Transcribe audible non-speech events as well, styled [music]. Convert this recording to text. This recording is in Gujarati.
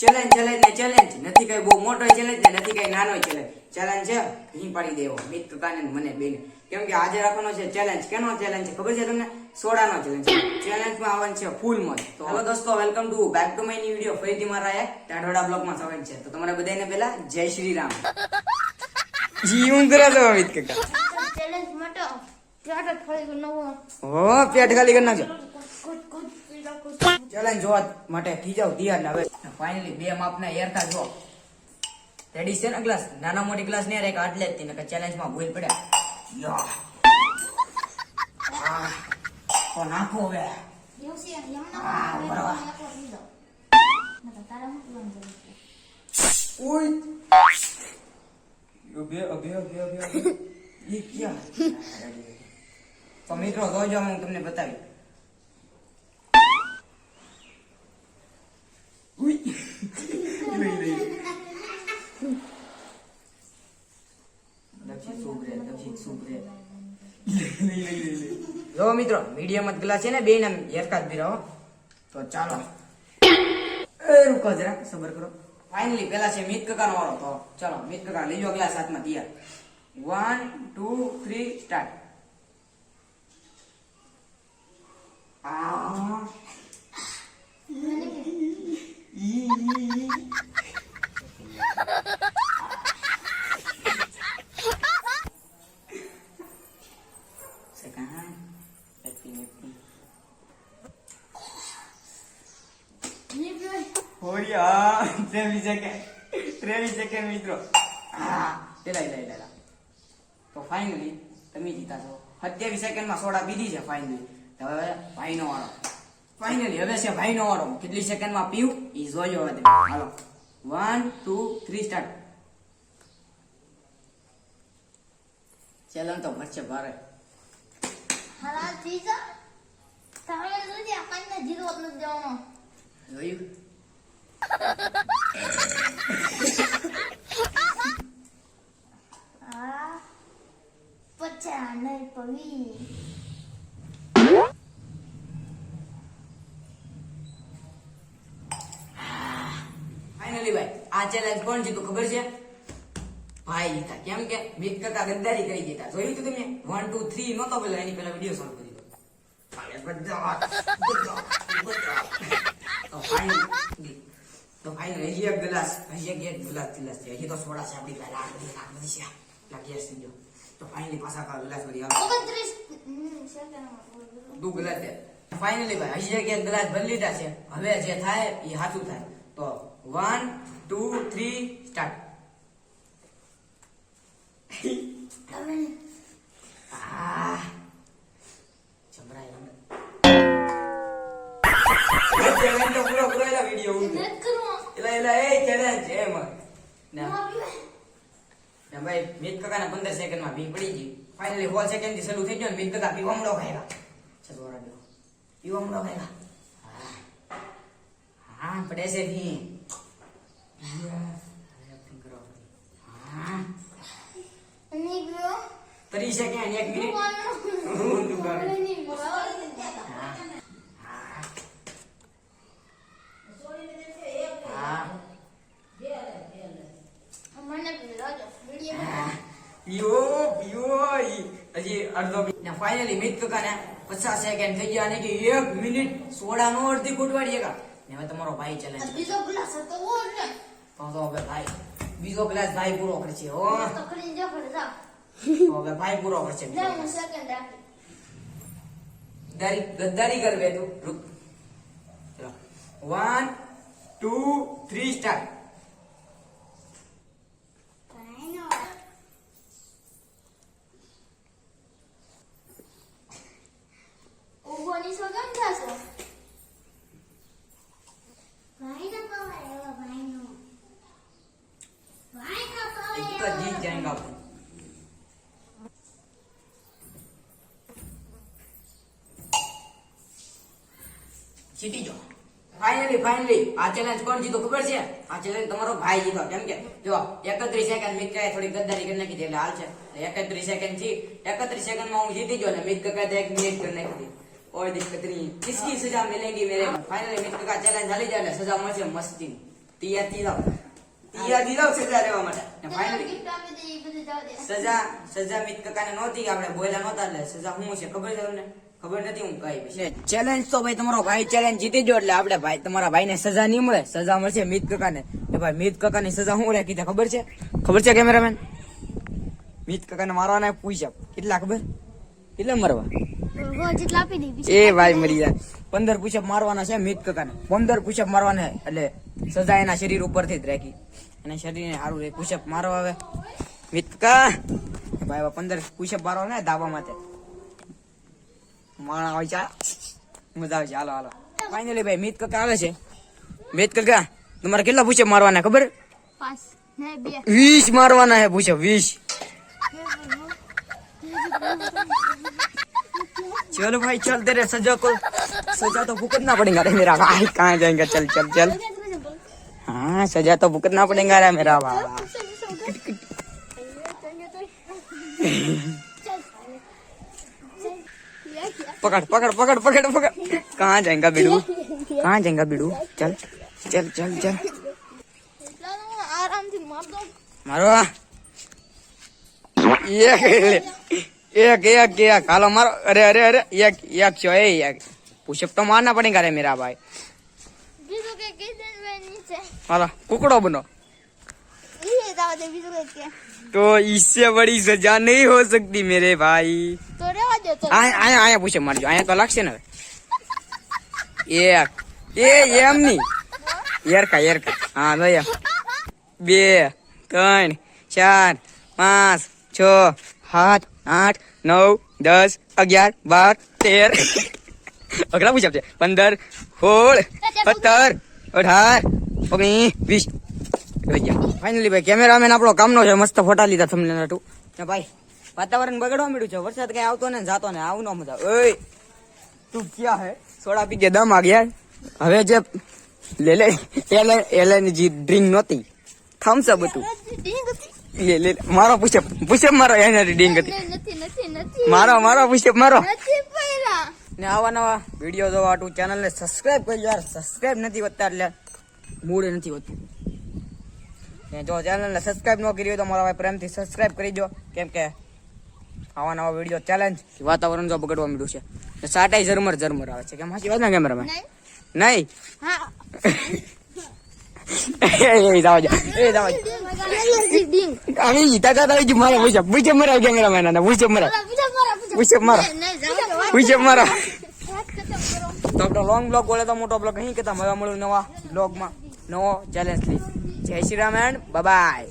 ચેલેન્જ ચેલેન્જ ને ચેલેન્જ નથી કઈ બહુ મોટો ચેલેન્જ ને નથી કઈ નાનો ચેલેન્જ ચેલેન્જ છે? અહીં પાડી દેવો. મિત કાકાને ને મને બેને. કેમ કે આજે રાખવાનો છે ચેલેન્જ કેનો ચેલેન્જ છે? ખબર છે તમને? સોડાનો ચેલેન્જ ચેલેન્જમાં આવવાનું છે ફૂલ મોજ તો હેલો દોસ્તો welcome to back to my new video ફરીથી મારા એક ટાઢોડા બ્લોગમાં સ્વાગત છે. તો તમારા બધાને પહેલા જય શ્રી રામ. જી કરે તો અમિત કાકા. ચેલેન્જ માટે ચાટ થોડી નવો હો પેટ ખાલી કરી નાખજો. ચેલેન્જ જોવા માટે થઈ જાવ તૈયાર ના હવે. ફાઇનલી બે માપના એરતા જો. રેડી છે ને ગ્લાસ નાના મોટી ગ્લાસ નહીં એક આટલે જ તીને ચેલેન્જમાં ભૂલ પડ્યા યો. નાખો હવે. તો મિત્રો, જોજો હું તમને બતાવી. જો મિત્રો મીડિયમ જ ગ્લાસ છે ને બે ના એરકા જ પીરાવો તો ચાલો. એ રૂકો જરા સબર કરો. ફાઇનલી પેલા છે મિત કકાનો વાળો. તો ચાલો મિત કકા લીજો ગ્લાસ હાથમાં તૈયાર. વન ટુ થ્રી સ્ટાર્ટ આ ત્રેવીસ સેકન્ડ ત્રેવીસ સેકન્ડ મિત્રો. હા પેલા એલા એલા તો ફાઇનલી તમે જીતા છો. સત્યાવીસ સેકન્ડમાં સોડા પીધી છે ફાઇનલી હવે ભાઈનો વાળો ફાઇનલી હવે છે ભાઈનો વાળો કેટલી સેકન્ડમાં પીવું? એ જોજો હવે હાલો. વન ટુ થ્રી સ્ટાર્ટ ચેલન તો ભરશે ભારે. હાલા ત્રીજા તારે જોજે આપણને જીરો આપને દેવાનો. જોયું? પચા નહીં પવી ફાઇનલી ભાઈ આ ચેલેન્જ કોણ જીતું ખબર છે? ભાઈ જીતા કેમ કે મિત કાકા ગદ્દારી કરી દીધા જોયું તું તમે? વન ટુ થ્રી નહોતો પેલા એની પેલા વીડિયો સોલ્વ કરી ભાઈ, ગુજરાત, ગુજરાત, ગુજરાત. તો ભાઈ હજી એક ગ્લાસ હજી એક એક ગ્લાસ ગ્લાસ. છે હજી તો સોડા છે આપણી પાસે. આ બધી આ બધી છે. લા ગેસ થઈ ગયો. તો ફાઇનલી પાછા કા ગ્લાસ ભરી આવે. દુ ગ્લાસ છે. ફાઇનલી ભાઈ હજી એક એક ગ્લાસ ભરી લીધા છે. હવે જે થાય એ સાચું થાય. તો વન ટુ થ્રી સ્ટાર્ટ ન ભાઈ મિત કાકાના 15 સેકન્ડમાં ભી પડી ગઈ. ફાઇનલી હોલ સેકન્ડથી શરૂ થઈ ગયો ને મિત કાકા પીવામડો ખાયગા. ચલો વાળા દો પીવામડો ખાયગા. હા પડે છે ભી. ત્રીસ સેકન્ડ એક મિનિટ ઊંધું કરે. નહીં પીવો હા હા મને પીવડાવજો વીડિયો હા. પીવો પીવો ઈ હજી ને ફાઇનલી મિત કાકાને પચાસ સેકન્ડ થઈ ગયા કે એક મિનિટ સોડા નો અડધી કુટવાડી એકા. ને હવે તમારો ભાઈ ચેલેન્જ બીજો ગ્લાસ હતો ઓ ને તો તો હવે ભાઈ બીજો ગ્લાસ ભાઈ પૂરો કરશે હો. તો કરીને જો તો હવે ભાઈ પૂરો કરશે બીજો સેકન્ડ રાખી ગદ્દારી ગદ્દારી કરવે તું રૂક. ચલો. વન ટુ થ્રી સ્ટાર્ટ જીતી જો ફાઇનલી ફાઇનલી આ ચેલેન્જ કોણ જીતો ખબર છે આ ચેલેન્જ તમારો ભાઈ જીતો કેમ કે જો 31 સેકન્ડ મિત કાય થોડી ગદ્દારી કરી નાખી એટલે હાલ છે 31 સેકન્ડ થી 31 સેકન્ડ માં હું જીતી ગયો ને મિત કાકા એક મિનિટ કરી નાખી કોઈ દિક્કત નહીં કિસકી સજા મિલેગી મેરે ફાઇનલી મિત કાકા ચેલેન્જ હાલી જાય ને સજા મળશે મસ્તી તૈયાર થી જાવ તૈયાર થી જાવ સજા રહેવા માટે ને ફાઇનલી સજા સજા મિત કાકાને નહોતી આપણે બોલ્યા નહોતા એટલે સજા હું છે ખબર છે તમને ખબર નથી હું કઈ ચેલેન્જ તો ભાઈ તમારો ભાઈ ચેલેન્જ જીતી ગયો એટલે આપણે ભાઈ તમારા ભાઈને સજા નહીં મળે. સજા મળશે મિત કાકાને. એ ભાઈ મિત કાકાની સજા શું રાખી છે ખબર છે? ખબર છે કેમેરામેન? મિત કાકાને મારવાના પૂછ્યા કેટલા ખબર? કેટલા મારવા? એ ભાઈ મરી જાય. પંદર પુષપ મારવાના છે મિત કાકાને. પંદર પુષપ મારવાના. એટલે સજા એના શરીર ઉપરથી જ રાખી. અને શરીરને સારું રહે. પુષપ મારવા આવે. મિત કાકા. ભાઈ પંદર પુષપ મારવાના છે ધાબા માટે. માણા આવે છે મજા આવે છે હાલો હાલો ફાઇનલી ભાઈ મિત કાકા આવે છે મિત કાકા તમારે કેટલા પુષપ મારવાના ખબર પાંચ ને બે વીસ મારવાના છે પુષપ વીસ चलो भाई चल तेरे सजा को सजा तो भुगतना पड़ेगा रे मेरा भाई कहाँ जाएंगे चल चल चल हाँ सजा तो भुगतना पड़ेगा रे मेरा भाई पकड़ पकड़ पकड़ पकड़ पकड़। कहाँ जाएगा बिड़ू? कहाँ जाएगा बिड़ू? चल चल चल चल। मारो। एक एक एक एक। हालो, मारो। अरे अरे अरे, एक एक छो एक। पुशअप तो मारना पड़ेगा रे मेरा भाई। हालो, कुकड़ो बनो। तो इससे बड़ी सजा नहीं हो सकती मेरे भाई। तो आय आय आय तो लागसे ना. चार, पाँच, छ, सात, आठ, नौ, दस, अग्यार, बार, तेर. अगला पूछ आपसे पंदर सोल सत्तर, अठार ओगनी बीस फाइनली भाई कैमरा मैन अपना मस्त फोटा लीधा थमने भाई વાતાવરણ બગડવા મળ્યું છે. વરસાદ કઈ આવતો ને જાતો ને આવું ન મજા ઓય તું ક્યાં હે? સોડા પી કે દમ આ ગયા હવે જે લે લે એલે એલએનજી ડ્રિંક નહોતી. થમ્સ અપ હતું. ડીંગ હતી. લે લે મારો પુષપ પુષપ મારો એનર્જી ડ્રિંક હતી. નહીં, નથી નથી નથી. મારો મારો પુષપ મારો. નથી પહેલા ને આવા નવા વીડિયો જોવા હાટુ ચેનલ ને સબસ્ક્રાઇબ કરજો યાર. સબસ્ક્રાઇબ નથી વધતા એટલે મૂડ નથી હોતું ને જો ચેનલ ને સબસ્ક્રાઇબ ન કરી હોય તો મારા ભાઈ પ્રેમથી સબસ્ક્રાઇબ કરી દો કેમ કે આવા નવા વીડિયો ચેલેન્જ વાતાવરણ જો બગડવા મળ્યું છે. ને સાટાઈ ઝરમર ઝરમર આવે છે. કેમ? સાચી વાત ને કેમેરામાં નહીં. [laughs] એ મારા પૂછે. પૂછે મારા કેમેરામેન ના. પૂછે મારા. પૂછે તો લોંગ બ્લોગ બોલે તો મોટો બ્લોગ અહીં કેતા મજા મળ્યું નવા બ્લોગમાં નવો ચેલેન્જ લઈ જય શ્રી રામાયણ બાય